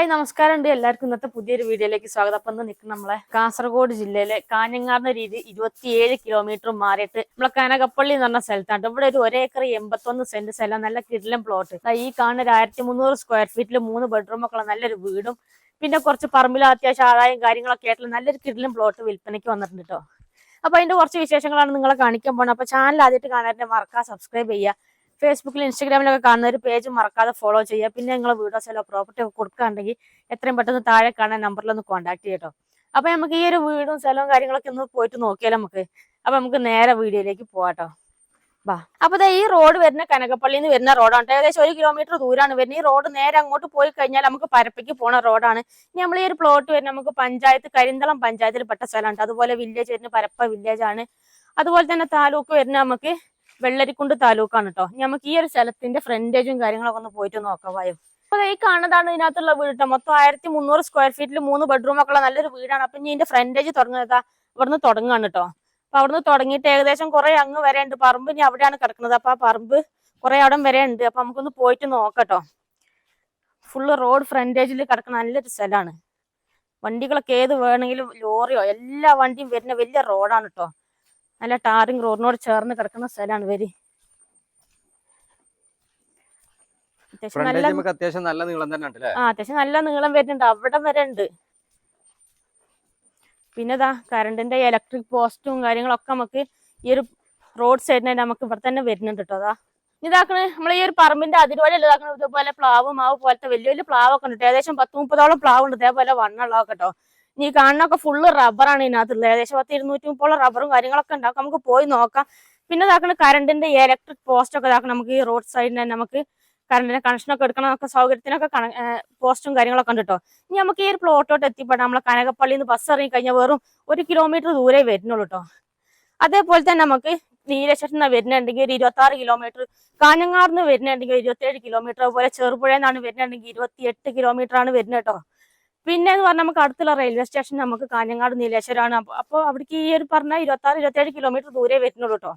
Hi നമസ്കാരം ഉണ്ട് എല്ലാവർക്കും ഇന്നത്തെ പുതിയൊരു വീഡിയോയിലേക്ക് സ്വാഗതം. അപ്പം ഇന്ന് നിൽക്കുന്ന നമ്മളെ കാസർഗോഡ് ജില്ലയിലെ കാഞ്ഞങ്ങാറിന്റെ രീതി ഇരുപത്തിയേഴ് കിലോമീറ്റർ മാറിയിട്ട് നമ്മളെ കനകപ്പള്ളി എന്ന് പറഞ്ഞ സ്ഥലത്താണ്. ഇവിടെ ഒരു ഒരേക്കർ എൺപത്തൊന്ന് സെന്റ് സ്ഥലം നല്ല കിടിലം പ്ലോട്ട് ഈ കാണുന്ന ഒരു ആയിരത്തി മുന്നൂറ് സ്ക്വയർ ഫീറ്റിൽ മൂന്ന് ബെഡ്റൂം ഒക്കെ നല്ലൊരു വീടും പിന്നെ കുറച്ച് പറമ്പിൽ അത്യാവശ്യം ആദായം കാര്യങ്ങളൊക്കെ ആയിട്ടുള്ള നല്ലൊരു കിടിലം പ്ലോട്ട് വിൽപ്പനയ്ക്ക് വന്നിട്ടുണ്ട് കേട്ടോ അപ്പൊ അതിന്റെ കുറച്ച് വിശേഷങ്ങളാണ് നിങ്ങളെ കാണിക്കാൻ പോകുന്നത് അപ്പൊ ചാനൽ ആദ്യമായിട്ട് കാണാൻ മറക്കാം സബ്സ്ക്രൈബ് ചെയ്യുക. ഫേസ്ബുക്കിൽ ഇൻസ്റ്റാഗ്രാമിലൊക്കെ കാണുന്ന ഒരു പേജ് മറക്കാതെ ഫോളോ ചെയ്യുക. പിന്നെ നിങ്ങൾ വീടോ എല്ലാം പ്രോപ്പർട്ടി ഒക്കെ കൊടുക്കുകയാണെങ്കിൽ എത്രയും പെട്ടെന്ന് താഴെ കാണാൻ നമ്പറിൽ ഒന്ന് കോൺടാക്ട് ചെയ്യട്ടോ അപ്പൊ നമുക്ക് ഈ ഒരു വീടും സ്ഥലവും കാര്യങ്ങളൊക്കെ ഒന്ന് പോയിട്ട് നോക്കിയാലോ നമുക്ക്? അപ്പൊ നമുക്ക് നേരെ വീഡിയോയിലേക്ക് പോവാട്ടോ ബാ. അപ്പൊ ഈ റോഡ് വരുന്ന കനകപ്പള്ളിയിൽ നിന്ന് വരുന്ന റോഡാണ്. ഏകദേശം ഒരു കിലോമീറ്റർ ദൂരാണ് വരുന്നത്. ഈ റോഡ് നേരെ അങ്ങോട്ട് പോയി കഴിഞ്ഞാൽ നമുക്ക് പരപ്പയ്ക്ക് പോണ റോഡാണ് നമ്മൾ ഈ ഒരു പ്ലോട്ട് വരുന്ന നമുക്ക് പഞ്ചായത്ത് കരിന്തളം പഞ്ചായത്തിൽ പെട്ട സ്ഥലമുണ്ട് അതുപോലെ വില്ലേജ് വരുന്ന പരപ്പ വില്ലേജ് ആണ്. അതുപോലെ തന്നെ താലൂക്ക് വരുന്ന നമുക്ക് വെള്ളരിക്കുണ്ട് താലൂക്കാണ് കേട്ടോ നമുക്ക് ഈ ഒരു സ്ഥലത്തിന്റെ ഫ്രണ്ടേജും കാര്യങ്ങളൊക്കെ ഒന്ന് പോയിട്ട് നോക്കാം വായോ അപ്പൊ ഈ കാണുന്നതാണ് ഇതിനകത്തുള്ള വീട്. മൊത്തം ആയിരത്തി മുന്നൂറ് സ്ക്വയർ ഫീറ്റിൽ മൂന്ന് ബെഡ്റൂം ഒക്കെ ഉള്ള നല്ലൊരു വീടാണ്. അപ്പൊ ഇതിന്റെ ഫ്രണ്ടേജ് തുടങ്ങുന്നത് ഇവിടുന്ന് തുടങ്ങുകയാണ് കേട്ടോ അപ്പൊ അവിടുന്ന് തുടങ്ങിയിട്ട് ഏകദേശം കുറെ അങ്ങ് വരെ ഉണ്ട് പറമ്പ് ഇനി അവിടെയാണ് കിടക്കുന്നത്. അപ്പൊ ആ പറമ്പ് കുറെ അവിടം വരെ ഉണ്ട്. അപ്പൊ നമുക്കൊന്ന് പോയിട്ട് നോക്കട്ടോ ഫുള്ള് റോഡ് ഫ്രണ്ടേജിൽ കിടക്കുന്ന നല്ലൊരു സ്ഥലമാണ് വണ്ടികളൊക്കെ ഏത് വേണമെങ്കിലും ലോറിയോ എല്ലാ വണ്ടിയും വരുന്ന വലിയ റോഡാണ് കേട്ടോ നല്ല ടാറിങ് റോഡിനോട് ചേർന്ന് കിടക്കുന്ന സ്ഥലമാണ് വരി അത്യാവശ്യം നല്ല നീളം തന്നെ ആ അത്യാവശ്യം നല്ല നീളം വരുന്നുണ്ട്. അവിടെ വരെ ഉണ്ട്. പിന്നെ ഇതാ കറണ്ടിന്റെ ഇലക്ട്രിക് പോസ്റ്റും കാര്യങ്ങളൊക്കെ നമുക്ക് ഈ ഒരു റോഡ് സൈഡിന് നമുക്ക് ഇവിടെ തന്നെ വരുന്നുണ്ട് കേട്ടോ അതാ ഇതാക്കണ നമ്മൾ ഈ ഒരു പറമ്പിന്റെ അതിരുവഴി ഇതാക്കണ ഇതുപോലെ പ്ലാവ് മാവ് പോലത്തെ വലിയ വലിയ പ്ലാവ് ഒക്കെ ഉണ്ട്. ഏകദേശം പത്ത് മുപ്പതോളം പ്ലാവ് ഉണ്ട് ഇതേപോലെ വണ്ണുള്ളതൊക്കെ കേട്ടോ ഈ കാണുന്നൊക്കെ ഫുള്ള് റബ്ബറാണ് ഇതിനകത്തുള്ളത്. ഏകദേശം പത്ത് ഇരുന്നൂറ്റി മുപ്പോളം റബ്ബറും കാര്യങ്ങളൊക്കെ ഉണ്ടാവും. നമുക്ക് പോയി നോക്കാം. പിന്നെ ഇതാക്കണ കറണ്ടിന്റെ ഇലക്ട്രിക് പോസ്റ്റ് ഒക്കെ ഇതാക്കണം. നമുക്ക് ഈ റോഡ് സൈഡിൽ തന്നെ നമുക്ക് കറണ്ടിന്റെ കണക്ഷനൊക്കെ എടുക്കണമൊക്കെ സൗകര്യത്തിനൊക്കെ പോസ്റ്റും കാര്യങ്ങളൊക്കെ ഉണ്ട് കേട്ടോ. ഇനി നമുക്ക് ഈ ഒരു പ്ലോട്ടോട്ട് എത്തിപ്പെടാം. നമ്മളെ കനകപ്പള്ളിയിൽ നിന്ന് ബസ് ഇറങ്ങി കഴിഞ്ഞാൽ വെറും ഒരു കിലോമീറ്റർ ദൂരെ വരുന്നുള്ളൂ കേട്ടോ. അതേപോലെ തന്നെ നമുക്ക് നീലശ്ശേരി നിന്ന് വരുന്നുണ്ടെങ്കിൽ ഒരു ഇരുപത്തി ആറ് കിലോമീറ്റർ കാഞ്ഞങ്ങാട് നിന്ന് വരുന്നുണ്ടെങ്കിൽ ഇരുപത്തേഴ് കിലോമീറ്റർ അതുപോലെ ചെറുപുഴയിൽ നിന്നാണ് വരുന്നുണ്ടെങ്കിൽ ഇരുപത്തിയെട്ട് കിലോമീറ്റർ ആണ് വരുന്നത് കേട്ടോ. പിന്നെ എന്ന് പറഞ്ഞാൽ നമുക്ക് അടുത്തുള്ള റെയിൽവേ സ്റ്റേഷൻ നമുക്ക് കാഞ്ഞങ്ങാട് നീലേശ്വരമാണ് അപ്പോൾ അവിടേക്ക് ഈ ഒരു പറഞ്ഞ ഇരുപത്തി ആറ് ഇരുപത്തിയേഴ് കിലോമീറ്റർ ദൂരെ വരുന്നുള്ളൂ കേട്ടോ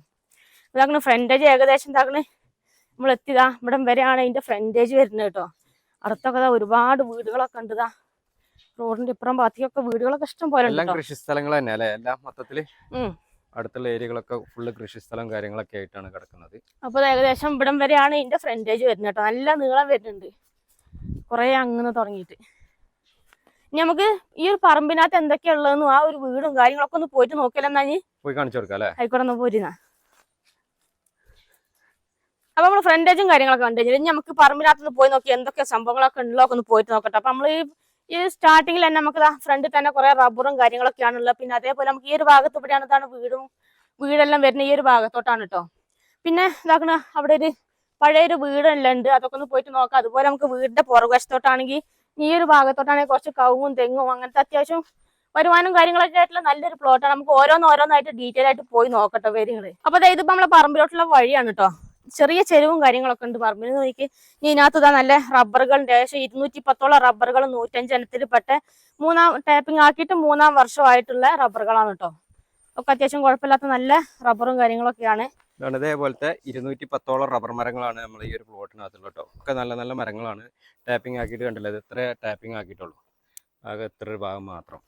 ഇതാക്കണ ഫ്രണ്ടേജ് ഏകദേശം ഇതാക്കണ്. നമ്മൾ എത്തിയതാ. ഇവിടെ വരെയാണ് അതിന്റെ ഫ്രണ്ടേജ് വരുന്നത് കേട്ടോ അടുത്തൊക്കെ ഒരുപാട് വീടുകളൊക്കെ ഉണ്ട് ദാ. റോഡിന്റെ ഇപ്പുറം ഭാഗത്തേക്കൊക്കെ വീടുകളൊക്കെ ഇഷ്ടം പോലെ എല്ലാം കൃഷി സ്ഥലങ്ങൾ തന്നെ അല്ലേ? എല്ലാം മൊത്തത്തിൽ അടുത്തുള്ള ഏരിയകളൊക്കെ ഫുള്ള് കൃഷി സ്ഥലം കാര്യങ്ങളൊക്കെ ആയിട്ടാണ് കിടക്കുന്നത്. അപ്പൊ ഏകദേശം ഇവിടം വരെയാണ് ഇതിന്റെ ഫ്രണ്ടേജ് വരുന്നത് കേട്ടോ നല്ല നീളം വരുന്നുണ്ട്. കുറെ അങ്ങനെ തുടങ്ങിയിട്ട്. നമുക്ക് ഈ ഒരു പറമ്പിനകത്ത് എന്തൊക്കെയാ ഉള്ളതെന്നും ആ ഒരു വീടും കാര്യങ്ങളൊക്കെ ഒന്ന് പോയിട്ട് നോക്കിയാലെന്നാ നീ പോയി കാണിച്ചു കൊടുക്കാം അല്ലേ? ആയിക്കോട്ടെ ഒന്ന് പോരുന്ന അപ്പൊ നമ്മൾ ഫ്രണ്ടേജും കാര്യങ്ങളൊക്കെ കണ്ടു കഴിഞ്ഞാൽ നമുക്ക് പറമ്പിനകത്ത് പോയി നോക്കി എന്തൊക്കെ സംഭവങ്ങളൊക്കെ ഉണ്ടല്ലോ ഒക്കെ ഒന്ന് പോയിട്ട് നോക്കട്ടെ. അപ്പൊ നമ്മൾ ഈ- ഈ സ്റ്റാർട്ടിങ്ങിൽ തന്നെ നമുക്ക് ഫ്രണ്ടിൽ തന്നെ കുറെ റബ്ബറും കാര്യങ്ങളൊക്കെയാണ് ഉള്ളത്. പിന്നെ അതേപോലെ നമുക്ക് ഈ ഒരു ഭാഗത്ത് ഇവിടെയാണ് ഇതാണ് വീടും വീടെല്ലാം വരുന്ന ഈ ഒരു ഭാഗത്തോട്ടാണ് കേട്ടോ പിന്നെ ഇതാക്കണ അവിടെ ഒരു പഴയൊരു വീടെല്ലാം ഉണ്ട്. അതൊക്കെ ഒന്ന് പോയിട്ട് നോക്കാം. അതുപോലെ നമുക്ക് വീടിന്റെ പുറകുവശത്തോട്ടാണെങ്കിൽ ഈ ഒരു ഭാഗത്തോട്ടാണെങ്കിൽ കുറച്ച് കവുങ്ങും തെങ്ങും അങ്ങനത്തെ അത്യാവശ്യം വരുമാനം കാര്യങ്ങളൊക്കെ ആയിട്ടുള്ള നല്ലൊരു പ്ലോട്ടാണ് നമുക്ക് ഓരോന്ന് ഓരോന്നായിട്ട് ഡീറ്റെയിൽ ആയിട്ട് പോയി നോക്കട്ടെ കാര്യങ്ങൾ അപ്പൊ അതായത് ഇപ്പൊ നമ്മളെ പറമ്പിലോട്ടുള്ള വഴിയാണ് കേട്ടോ ചെറിയ ചെരുവും കാര്യങ്ങളൊക്കെ ഉണ്ട് പറമ്പിൽ നോക്കി ഇതിനകത്ത് ഇതാ നല്ല റബ്ബറുകളുണ്ട്. ഏകദേശം ഇരുന്നൂറ്റി പത്തോളം റബ്ബറുകൾ നൂറ്റഞ്ചെണ്ണത്തിൽ ഇനത്തിൽപ്പെട്ട മൂന്നാം ടാപ്പിംഗ് ആക്കിയിട്ട് മൂന്നാം വർഷമായിട്ടുള്ള റബ്ബറുകളാണ് കേട്ടോ ഒക്കെ അത്യാവശ്യം കുഴപ്പമില്ലാത്ത നല്ല റബ്ബറും കാര്യങ്ങളൊക്കെയാണ്. ഇതാണ് ഇതേപോലത്തെ ഇരുന്നൂറ്റി പത്തോളം റബ്ബർ മരങ്ങളാണ് നമ്മൾ ഈ ഒരു പ്ലോട്ടിനകത്തുള്ള കേട്ടോ. ഒക്കെ നല്ല നല്ല മരങ്ങളാണ്. ടാപ്പിംഗ് ആക്കിയിട്ട് കണ്ടില്ല? ഇത് ഇത്ര ടാപ്പിംഗ് ആക്കിയിട്ടുള്ളൂ. ആകെ ഇത്ര ഒരു ഭാഗം മാത്രം.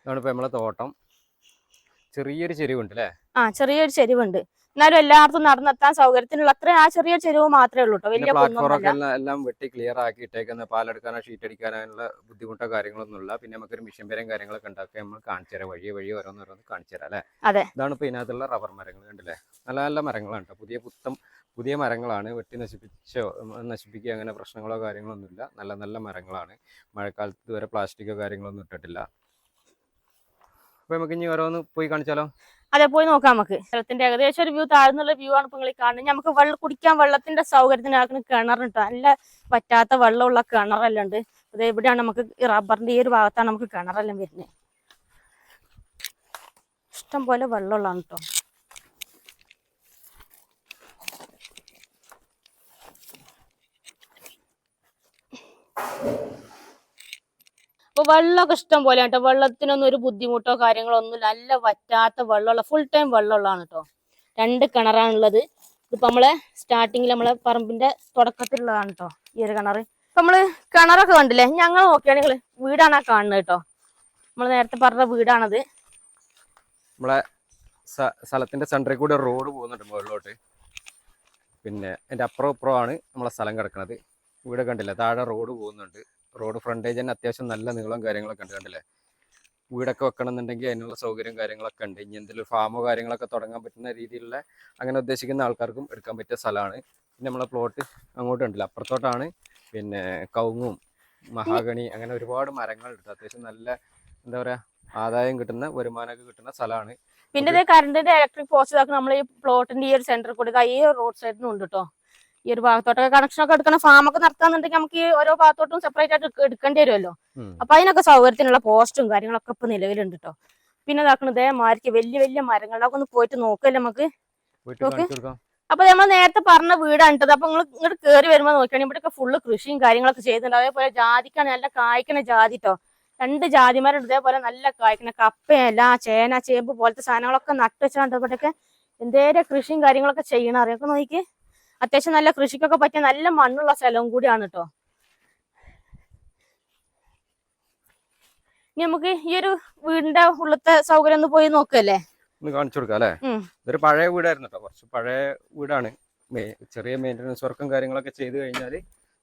ഇതാണ് ഇപ്പോൾ നമ്മളെ തോട്ടം. ചെറിയൊരു ചെരിവുണ്ട് അല്ലേ ആ ചെറിയൊരു ചെരുവുണ്ട്. എന്നാലും എല്ലായിടത്തും നടന്നെത്താൻ സൗകര്യത്തിനുള്ള അത്ര ആ ചെറിയ ചെരുവ് മാത്രമേ ഉള്ളൂ കേട്ടോ. വലിയ പ്ലാറ്റ്ഫോമൊക്കെ എല്ലാം വെട്ടി ക്ലിയർ ആക്കി ഇട്ടേക്കുന്ന പാലെടുക്കാനോ ഷീറ്റ് അടിക്കാനുള്ള ബുദ്ധിമുട്ടോ കാര്യങ്ങളൊന്നുമില്ല പിന്നെ നമുക്കൊരു മിഷൻ പേരും കാര്യങ്ങളൊക്കെ ഉണ്ടാക്കി നമ്മൾ കാണിച്ചു തരാം. വഴി വഴി ഓരോന്നോരോന്ന് കാണിച്ചു തരാം അല്ലേ? അതെ. ഇതാണ് ഇപ്പൊ ഇതിനകത്തുള്ള റബ്ബർ മരങ്ങൾ കണ്ടില്ലേ? നല്ല നല്ല മരങ്ങളാണ്. പുതിയ പുത്തം പുതിയ മരങ്ങളാണ്. വെട്ടി നശിപ്പിച്ചോ നശിപ്പിക്കുക അങ്ങനെ പ്രശ്നങ്ങളോ കാര്യങ്ങളോ ഒന്നുമില്ല നല്ല നല്ല മരങ്ങളാണ്. മഴക്കാലത്ത് ഇതുവരെ പ്ലാസ്റ്റിക്കോ കാര്യങ്ങളൊന്നും ഇട്ടിട്ടില്ല. അപ്പോൾ നമുക്ക് ഇനി ഓരോന്ന് പോയി കാണിച്ചാലോ? അതെ പോയി നോക്കാം നമുക്ക്. സ്ഥലത്തിന്റെ ഏകദേശം ഒരു വ്യൂ താഴ്ന്നുള്ള വ്യൂ ആണ് നിങ്ങൾ കാണുന്നത്. നമുക്ക് വെള്ളം കുടിക്കാൻ വെള്ളത്തിന്റെ സൗകര്യത്തിനാക്കുന്ന കിണറുണ്ട് നല്ല പറ്റാത്ത വെള്ളമുള്ള കിണറെല്ലാം ഉണ്ട്. അത് എവിടെയാണ് നമുക്ക് റബ്ബറിന്റെ ഈ ഒരു ഭാഗത്താണ് നമുക്ക് കിണറെല്ലാം വരുന്നത്. ഇഷ്ടം പോലെ വെള്ളമുള്ളതാണ് കേട്ടോ. അപ്പൊ വെള്ളമൊക്കെ ഇഷ്ടം പോലെ കേട്ടോ. വെള്ളത്തിനൊന്നും ഒരു ബുദ്ധിമുട്ടോ കാര്യങ്ങളോ ഒന്നും നല്ല വറ്റാത്ത വെള്ളമുള്ള ഫുൾ ടൈം വെള്ളമുള്ളതാണ് കേട്ടോ. രണ്ട് കിണറാണുള്ളത്. ഇതിപ്പോ നമ്മളെ സ്റ്റാർട്ടിങ്ങിൽ നമ്മളെ പറമ്പിന്റെ തുടക്കത്തിലുള്ളതാണ് കേട്ടോ ഈ ഒരു കിണറ്. ഇപ്പൊ നമ്മൾ കിണറൊക്കെ കണ്ടില്ലേ? ഞങ്ങൾ നോക്കിയാണെങ്കിൽ വീടാണ് ആ കാണുന്നത് കേട്ടോ. നമ്മൾ നേരത്തെ പറഞ്ഞ വീടാണത്. നമ്മളെ സ്ഥലത്തിന്റെ സെന്ററിൽ കൂടെ റോഡ് പോകുന്നുണ്ട് മുകളിലോട്ട്. പിന്നെ എന്റെ അപ്പുറം ഇപ്പുറമാണ് നമ്മളെ സ്ഥലം കിടക്കുന്നത് ഇവിടെ കണ്ടില്ല? താഴെ റോഡ് പോകുന്നുണ്ട്. റോഡ് ഫ്രണ്ടേജ് തന്നെ അത്യാവശ്യം നല്ല നീളം കാര്യങ്ങളൊക്കെ ഉണ്ട് കണ്ടില്ലേ? വീടൊക്കെ വെക്കണം എന്നുണ്ടെങ്കിൽ അതിനുള്ള സൗകര്യം കാര്യങ്ങളൊക്കെ ഉണ്ട്. ഇനി എന്തെങ്കിലും ഫാമോ കാര്യങ്ങളൊക്കെ തുടങ്ങാൻ പറ്റുന്ന രീതിയിലുള്ള അങ്ങനെ ഉദ്ദേശിക്കുന്ന ആൾക്കാർക്കും എടുക്കാൻ പറ്റിയ സ്ഥലമാണ്. പിന്നെ നമ്മളെ പ്ലോട്ട് അങ്ങോട്ട് ഉണ്ടല്ലോ അപ്പുറത്തോട്ടാണ് പിന്നെ കവുങ്ങും മഹാഗണി അങ്ങനെ ഒരുപാട് മരങ്ങളുണ്ട്. അത്യാവശ്യം നല്ല എന്താ പറയാ ആദായം കിട്ടുന്ന വരുമാനമൊക്കെ കിട്ടുന്ന സ്ഥലമാണ്. പിന്നെ കറണ്ടിന്റെ ഇലക്ട്രിക് പോസ്റ്റ് നമ്മൾ ഈ പ്ലോട്ടിന്റെ ഈ ഒരു സെന്ററിൽ കൂടി ഈ റോഡ് സൈഡിനും ഉണ്ട് കേട്ടോ ഈ ഒരു ഭാഗത്തോട്ടൊക്കെ കണക്ഷൻ ഒക്കെ എടുക്കണം. ഫാമൊക്കെ നടത്താന്നുണ്ടെങ്കിൽ നമുക്ക് ഈ ഓരോ ഭാഗത്തോട്ടും സെപ്പറേറ്റ് ആയിട്ട് എടുക്ക- എടുക്കേണ്ടി വരുമല്ലോ. അപ്പൊ അതിനൊക്കെ സൗകര്യത്തിനുള്ള പോസ്റ്റും കാര്യങ്ങളൊക്കെ ഇപ്പൊ നിലവിലുണ്ട് കേട്ടോ പിന്നെ ഇതാക്കണത് ഇതേമാതിരിക്ക് വലിയ വലിയ മരങ്ങളിലൊക്കെ ഒന്ന് പോയിട്ട് നോക്കല്ലേ നമുക്ക്? അപ്പൊ നമ്മൾ നേരത്തെ പറഞ്ഞ വീടാണ് കേട്ടത് അപ്പൊ നിങ്ങൾ ഇങ്ങോട്ട് കയറി വരുമ്പോൾ നോക്കുകയാണെങ്കിൽ ഇവിടെയൊക്കെ ഫുള്ള് കൃഷിയും കാര്യങ്ങളൊക്കെ ചെയ്യുന്നുണ്ട് അതേപോലെ ജാതിക്കാണ് നല്ല കായ്ക്കണ ജാതി ട്ടോ. രണ്ട് ജാതിമാരുണ്ട്. ഇതേപോലെ നല്ല കായ്ക്കണ കപ്പയല്ല ചേന ചേമ്പ് പോലത്തെ സാധനങ്ങളൊക്കെ നട്ടു വെച്ചാണ്ട് ഇവിടെയൊക്കെ എന്തേലും കൃഷിയും കാര്യങ്ങളൊക്കെ ചെയ്യണം അറിയാം? നോക്കി അത്യാവശ്യം നല്ല കൃഷിക്കൊക്കെ പറ്റിയ നല്ല മണ്ണുള്ള സ്ഥലവും കൂടിയാണ് കേട്ടോ ഇനി നമുക്ക് ഈ ഒരു വീടിന്റെ ഉള്ളത്തെ സൗകര്യം ഒന്ന് പോയി നോക്കല്ലേ? ഒന്ന് കാണിച്ചു കൊടുക്കാം അല്ലേ? ഇതൊരു പഴയ വീടായിരുന്നു കേട്ടോ കുറച്ച് പഴയ വീടാണ്. ചെറിയ മെയിന്റനൻസ് വർക്കും കാര്യങ്ങളൊക്കെ ചെയ്ത് കഴിഞ്ഞാൽ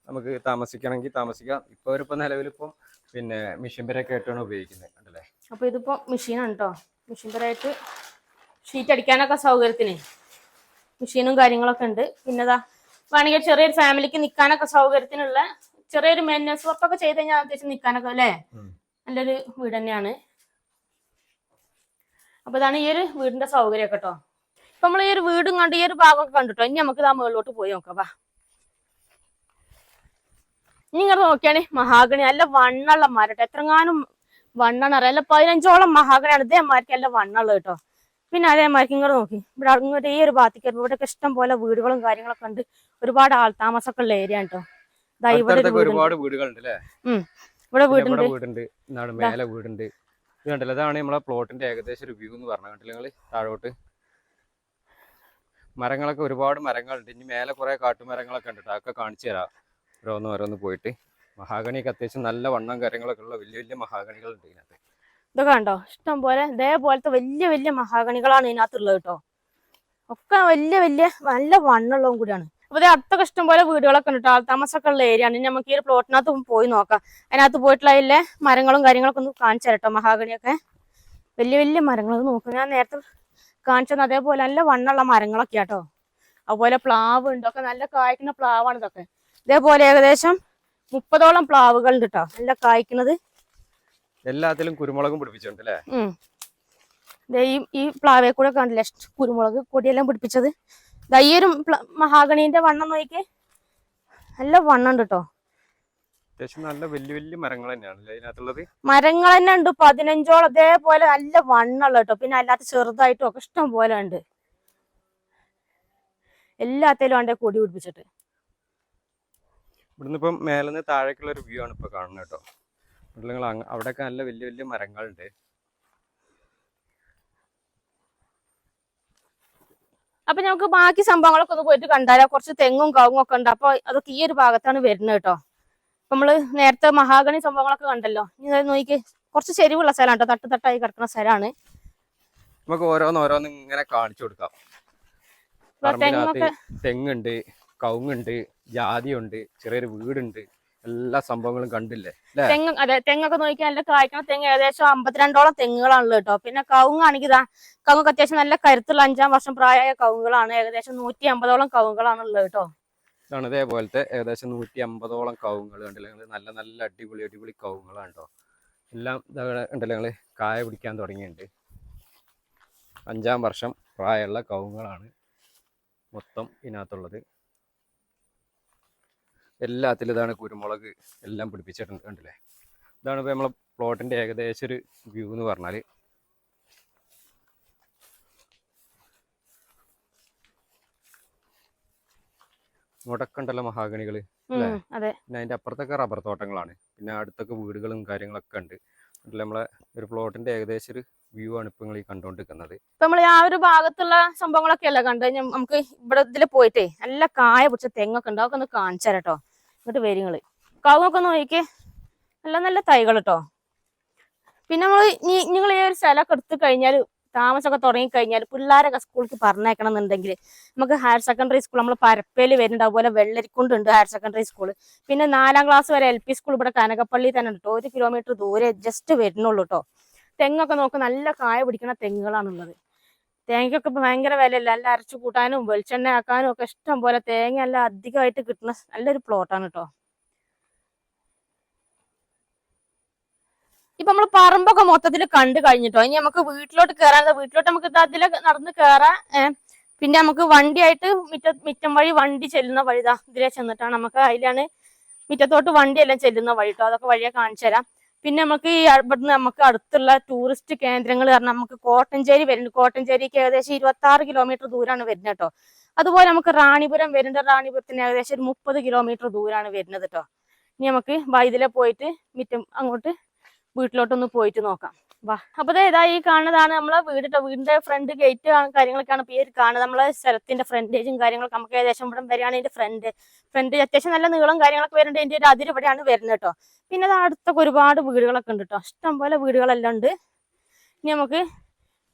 നമുക്ക് താമസിക്കണമെങ്കിൽ താമസിക്കാം. ഇപ്പോൾ നിലവിൽ നിലവിലിപ്പം പിന്നെ മെഷീൻ പേരൊക്കെ ആയിട്ടാണ് ഉപയോഗിക്കുന്നത്. അപ്പൊ ഇതിപ്പോ മെഷീനാണ് കേട്ടോ മെഷീൻ പരമായിട്ട് ഷീറ്റ് അടിക്കാനൊക്കെ സൗകര്യത്തിന്. മെഷീനും കാര്യങ്ങളൊക്കെ ഉണ്ട്. പിന്നെതാ വേണമെങ്കിൽ ചെറിയൊരു ഫാമിലിക്ക് നിൽക്കാനൊക്കെ സൗകര്യത്തിനുള്ള ചെറിയൊരു മെയിന്റനൻസ് വർക്കൊക്കെ ചെയ്ത് കഴിഞ്ഞാൽ അത്യാവശ്യം നിൽക്കാനൊക്കെ അല്ലേ? നല്ലൊരു വീട് തന്നെയാണ്. അപ്പൊ ഇതാണ് ഈ ഒരു വീടിന്റെ സൗകര്യം കേട്ടോ ഇപ്പൊ നമ്മൾ ഈ ഒരു വീടും കണ്ട് ഈ ഒരു ഭാഗമൊക്കെ കണ്ടിട്ടോ? ഇനി നമുക്ക് ഇതാ മുകളിലോട്ട് പോയി നോക്കാം. വാ. ഇനി ഇങ്ങോട്ട് നോക്കിയാണെ മഹാഗണി. നല്ല വണ്ണുള്ള മരട്ടോ. എത്രങ്ങാനും വണ്ണാണ് അറിയാം. അല്ല പതിനഞ്ചോളം മഹാഗണിയാണ്. മാറ്റി നല്ല വണ്ണുള്ളത് കേട്ടോ പിന്നെ അതേമാർക്ക് ഇങ്ങോട്ട് നോക്കി. ഇവിടെ ഇങ്ങോട്ട് ഈ ഒരു ഭാഗത്തേക്ക് വരുമ്പോ ഇവിടെയൊക്കെ ഇഷ്ടം പോലെ വീടുകളും കാര്യങ്ങളൊക്കെ ഉണ്ട്. ഒരുപാട് ആൾ താമസമൊക്കെ ഉള്ള ഏരിയ കേട്ടോ ഇവിടെ. ഒരുപാട് വീടുകളുണ്ട് ഇവിടെ വീടുണ്ട്. ഇവിടെ മേലെ വീടുണ്ട്. ഇത് കണ്ടല്ലോ? ഇതാണ് നമ്മളെ പ്ലോട്ടിന്റെ ഏകദേശം ഒരു വ്യൂ എന്ന് പറഞ്ഞു കണ്ടില്ല നിങ്ങൾ താഴോട്ട്. മരങ്ങളൊക്കെ ഒരുപാട് മരങ്ങളുണ്ട്. ഇനി മേലെ കുറെ കാട്ടുമരങ്ങളൊക്കെ ഉണ്ട്. അതൊക്കെ കാണിച്ചു തരാം. ഓരോന്ന് ഓരോന്ന് പോയിട്ട്. മഹാഗണിയൊക്കെ അത്യാവശ്യം നല്ല വണ്ണം കാര്യങ്ങളൊക്കെ ഉള്ള വലിയ വലിയ മഹാഗണികളുണ്ട് ഇതിനകത്ത്. ഇതൊക്കെ കണ്ടോ? ഇഷ്ടം പോലെ ഇതേപോലത്തെ വലിയ വലിയ മഹാഗണികളാണ് ഇതിനകത്തുള്ളത് കേട്ടോ. ഒക്കെ വലിയ വലിയ നല്ല വണ്ണുള്ളതും കൂടിയാണ്. അപ്പൊ ദേ അടുത്തൊക്കെ ഇഷ്ടം പോലെ വീടുകളൊക്കെ ഉണ്ട് കേട്ടോ. ആൾത്താമസമൊക്കെ ഉള്ള ഏരിയ ആണ്. നമുക്ക് ഈ ഒരു പ്ലോട്ടിനകത്ത് പോയി നോക്കാം. അതിനകത്ത് പോയിട്ടുള്ള അതിലെ മരങ്ങളും കാര്യങ്ങളൊക്കെ ഒന്ന് കാണിച്ചു തരട്ടോ മഹാഗണിയൊക്കെ. വലിയ വലിയ മരങ്ങൾ നോക്കും. ഞാൻ നേരത്തെ കാണിച്ചത് അതേപോലെ നല്ല വണ്ണുള്ള മരങ്ങളൊക്കെ ആട്ടോ അതുപോലെ പ്ലാവ് ഉണ്ട്. ഒക്കെ നല്ല കായ്ക്കുന്ന പ്ലാവാണ് ഇതൊക്കെ. ഇതേപോലെ ഏകദേശം മുപ്പതോളം പ്ലാവുകൾ ഉണ്ട് കേട്ടോ. നല്ല കായ്ക്കുന്നത് എല്ലാത്തിലും കുരുമുളകും പിടിപ്പിച്ചിട്ടുണ്ട് അല്ലേ ഈ ഈ പ്ലാവേ കൂടെ കണ്ടില്ലേ? കുരുമുളക് കൊടിയെല്ലാം പിടിപ്പിച്ചത്. ഈ ഒരു മഹാഗണീന്റെ വണ്ണം നോക്കിക്കേ. നല്ല വണ്ണം ഉണ്ട് കേട്ടോ അത്യാവശ്യം നല്ല വലിയ വലിയ മരങ്ങൾ തന്നെയാണ് മരങ്ങൾ തന്നെ ഉണ്ട്. പതിനഞ്ചോളം അതേപോലെ നല്ല വണ്ണുള്ള കേട്ടോ പിന്നെ അല്ലാത്ത ചെറുതായിട്ടും ഒക്കെ ഇഷ്ടം പോലെ ഉണ്ട്. എല്ലാത്തിലും ആണ്ടേ കൊടി പിടിപ്പിച്ചിട്ട്. ഇവിടുന്ന് ഇപ്പം മേലെന്ന് താഴേക്കുള്ള ഒരു വ്യൂ ആണ് ഇപ്പൊ കാണുന്നത് കേട്ടോ നിങ്ങൾ അവിടെയൊക്കെ നല്ല വലിയ വലിയ മരങ്ങളുണ്ട്. അപ്പൊ നമുക്ക് ബാക്കി സംഭവങ്ങളൊക്കെ ഒന്ന് പോയിട്ട് കണ്ടാലോ? കുറച്ച് തെങ്ങും കവുങ്ങും ഒക്കെ ഉണ്ട്. അപ്പൊ അതൊക്കെ ഈ ഒരു ഭാഗത്താണ് വരുന്നത് കേട്ടോ. നമ്മൾ നേരത്തെ മഹാഗണി സംഭവങ്ങളൊക്കെ കണ്ടല്ലോ. ഇനി നോക്കി കുറച്ച് ചെരിവുള്ള സ്ഥലമാണ് കേട്ടോ. തട്ട് തട്ടായി കിടക്കുന്ന സ്ഥലമാണ്. നമുക്ക് ഓരോന്ന് ഓരോന്ന് ഇങ്ങനെ കാണിച്ചു കൊടുക്കാം. തെങ്ങുണ്ട് കവുങ്ങുണ്ട് ജാതിയുണ്ട് ചെറിയൊരു വീടുണ്ട്. എല്ലാ സംഭവങ്ങളും കണ്ടില്ലേ? തെങ്ങ് അതെ തെങ്ങൊക്കെ നോക്കിയാൽ നല്ല കായ്ക്കണ. തെങ്ങ് ഏകദേശം അമ്പത്തിരണ്ടോളം തെങ്ങുകളാണല്ലോ കേട്ടോ. പിന്നെ കവുങ്ങാണെങ്കിൽ ഇതാ കവുങ്ങൊക്കെ അത്യാവശ്യം നല്ല കരുത്തുള്ള അഞ്ചാം വർഷം പ്രായമായ കവുങ്ങുകളാണ്. ഏകദേശം നൂറ്റി അമ്പതോളം കവുങ്ങുകളാണ് ഉള്ളത് കേട്ടോ. ഇതാണ് ഇതേപോലത്തെ ഏകദേശം നൂറ്റി അമ്പതോളം കവുങ്ങൾ കണ്ടില്ലേ നല്ല നല്ല അടിപൊളി അടിപൊളി കവുങ്ങളാണ് കേട്ടോ. എല്ലാം ഉണ്ടല്ലോ ഞങ്ങൾ കായ പിടിക്കാൻ തുടങ്ങിയിട്ടുണ്ട്. അഞ്ചാം വർഷം പ്രായമുള്ള കവുങ്ങളാണ് മൊത്തം ഇതിനകത്തുള്ളത്. എല്ലാത്തിലും ഇതാണ് കുരുമുളക് എല്ലാം പിടിപ്പിച്ചിട്ടുണ്ട് കണ്ടില്ലേ? ഇതാണ് ഇപ്പോൾ നമ്മളെ പ്ലോട്ടിന്റെ ഏകദേശം ഒരു വ്യൂ എന്ന് പറഞ്ഞാൽ ഇങ്ങോട്ടൊക്കെ ഉണ്ടല്ലോ മഹാഗണികൾ പിന്നെ അതിന്റെ അപ്പുറത്തൊക്കെ റബ്ബർ തോട്ടങ്ങളാണ്. പിന്നെ അടുത്തൊക്കെ വീടുകളും കാര്യങ്ങളൊക്കെ ഉണ്ട്. നമ്മളെ ഒരു പ്ലോട്ടിന്റെ ഏകദേശം ഒരു വ്യൂ ആണ് ഇപ്പൊ ഈ കണ്ടോണ്ടിരിക്കുന്നത്. നമ്മൾ ആ ഒരു ഭാഗത്തുള്ള സംഭവങ്ങളൊക്കെ അല്ല കണ്ടു കഴിഞ്ഞാൽ നമുക്ക് ഇവിടെ ഇതിൽ പോയിട്ടേ നല്ല കായ പിടിച്ച തെങ്ങൊക്കെ ഉണ്ട്. അതൊക്കെ ഒന്ന് കാണിച്ചു തരാം കേട്ടോ ഇങ്ങോട്ട് വരിങ്ങൾ കാവുമൊക്കെ നോക്കിക്കേ. നല്ല നല്ല തൈകൾ കേട്ടോ പിന്നെ നമ്മൾ നിങ്ങൾ ഈ ഒരു സ്ഥലമൊക്കെ എടുത്തു കഴിഞ്ഞാൽ താമസമൊക്കെ തുടങ്ങിക്കഴിഞ്ഞാൽ പിള്ളേരൊക്കെ സ്കൂളിൽ പറഞ്ഞേക്കണം എന്നുണ്ടെങ്കിൽ നമുക്ക് ഹയർ സെക്കൻഡറി സ്കൂൾ നമ്മൾ പരപ്പേൽ വരുന്നുണ്ട്. അതുപോലെ വെള്ളരിക്കുണ്ടുണ്ട് ഹയർ സെക്കൻഡറി സ്കൂൾ പിന്നെ നാലാം ക്ലാസ് വരെ എൽ പി സ്കൂൾ ഇവിടെ കനകപ്പള്ളി തന്നെ ഉണ്ട്. ഒരു കിലോമീറ്റർ ദൂരെ ജസ്റ്റ് വരുന്നുള്ളൂ കേട്ടോ തെങ്ങൊക്കെ നോക്ക് നല്ല കായ പിടിക്കുന്ന തെങ്ങുകളാണുള്ളത് തേങ്ങയ്ക്കൊക്കെ ഇപ്പൊ ഭയങ്കര വിലയല്ല? നല്ല അരച്ചു കൂട്ടാനും വെളിച്ചെണ്ണ ആക്കാനും ഒക്കെ ഇഷ്ടം പോലെ തേങ്ങ എല്ലാം അധികമായിട്ട് കിട്ടുന്ന നല്ലൊരു പ്ലോട്ടാണ് കേട്ടോ ഇപ്പൊ നമ്മൾ പറമ്പൊക്കെ മൊത്തത്തിൽ കണ്ടു കഴിഞ്ഞിട്ടോ? ഇനി നമുക്ക് വീട്ടിലോട്ട് കയറാൻ വീട്ടിലോട്ട് നമുക്ക് അതിലെ നടന്ന് കയറാം പിന്നെ നമുക്ക് വണ്ടിയായിട്ട് മിറ്റ മിറ്റം വഴി വണ്ടി ചെല്ലുന്ന വഴിതാ ഇതിലെ ചെന്നിട്ടാണ്. നമുക്ക് അതിലാണ് മിറ്റത്തോട്ട് വണ്ടിയെല്ലാം ചെല്ലുന്ന വഴി കേട്ടോ അതൊക്കെ വഴിയെ കാണിച്ചു തരാം. പിന്നെ നമുക്ക് ഈ ഇവിടുന്ന് നമുക്ക് അടുത്തുള്ള ടൂറിസ്റ്റ് കേന്ദ്രങ്ങൾ കാരണം നമുക്ക് കോട്ടഞ്ചേരി വരുന്നുണ്ട്. കോട്ടഞ്ചേരിക്ക് ഏകദേശം ഇരുപത്തി ആറ് കിലോമീറ്റർ ദൂരമാണ് വരുന്നത് കേട്ടോ. അതുപോലെ നമുക്ക് റാണിപുരം വരുന്നുണ്ട്. റാണിപുരത്തിന് ഏകദേശം ഒരു മുപ്പത് കിലോമീറ്റർ ദൂരമാണ് വരുന്നത് കേട്ടോ. ഇനി നമുക്ക് വൈദ്യുതിലെ പോയിട്ട് മിറ്റം അങ്ങോട്ട് വീട്ടിലോട്ടൊന്ന് പോയിട്ട് നോക്കാം. വാ. അപ്പൊ ഇതാ ഈ കാണുന്നതാണ് നമ്മളെ വീട് വീടിന്റെ ഫ്രണ്ട് ഗേറ്റ് കാര്യങ്ങളൊക്കെയാണ് ഇപ്പൊ ഈ കാണുന്നത്. നമ്മളെ സ്ഥലത്തിന്റെ ഫ്രണ്ടേജും കാര്യങ്ങളൊക്കെ നമുക്ക് ഏകദേശം ഇവിടെ വരികയാണ് ഇതിന്റെ ഫ്രണ്ട് ഫ്രണ്ട് അത്യാവശ്യം നല്ല നീളം കാര്യങ്ങളൊക്കെ വരുന്നുണ്ട്. ഇതിന്റെ ഒരു അതിര് ഇവിടെയാണ് വരുന്നത് കേട്ടോ പിന്നെ അടുത്തൊക്കെ ഒരുപാട് വീടുകളൊക്കെ ഉണ്ട് കേട്ടോ ഇഷ്ടംപോലെ വീടുകളെല്ലാം ഉണ്ട്. ഇനി നമുക്ക്